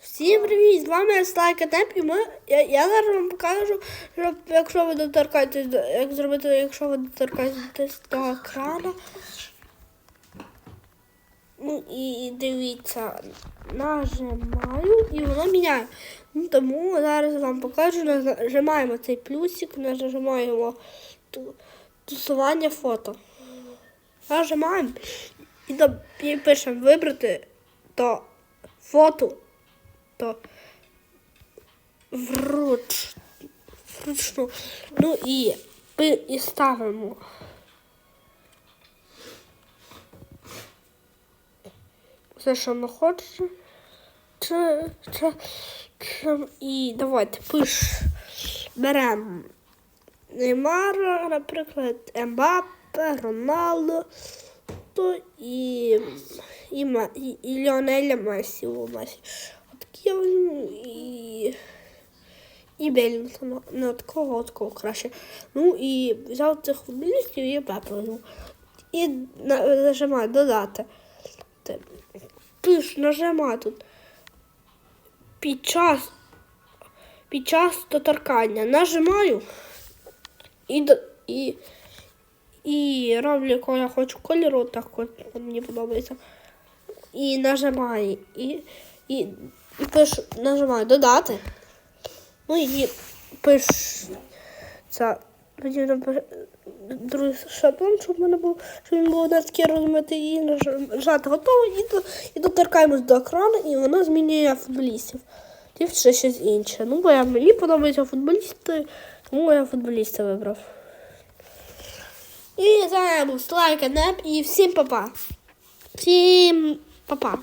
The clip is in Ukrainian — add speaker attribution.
Speaker 1: Всім привіт! З вами Слайка Темп і ми. Я, я зараз вам покажу, що якщо ви доторкаєтесь, до- як зробити, якщо ви доторкаєтесь до екрану. Ну і дивіться, нажимаю і воно міняє. Ну, тому зараз вам покажу, нажимаємо цей плюсик, нажимаємо тусування фото. Нажимаємо і, і пишемо вибрати то фото, то вруч, вручну. Ну і, і ставимо. Все, що ми хочемо. Чи, чи, чи, і давайте пиш. Беремо Неймара, наприклад, Ембапе, Роналдо, то і, і, Ме- і, Ліонеля Месі. О, Месі. От я і, і Белінгтона. Не от кого, от кого краще. Ну і взяв цих футболістів і Пепе. І нажимаю додати. Пиш, нажимаю тут. Під час, під час доторкання нажимаю і, і, і роблю, якого я хочу кольору, так от мені подобається. І нажимаю, і, і, і пишу, нажимаю додати. Ну і пишу це. Напишу другий шаблон, щоб мене був, щоб він був на такий розмитий, і нажати готово, і, і доторкаємось до екрану, і воно змінює футболістів. Ті ще щось інше. Ну, бо я, мені подобаються футболісти, тому я футболіста вибрав. І з вами був Слайка Неп і всім па-па. Всім па-па.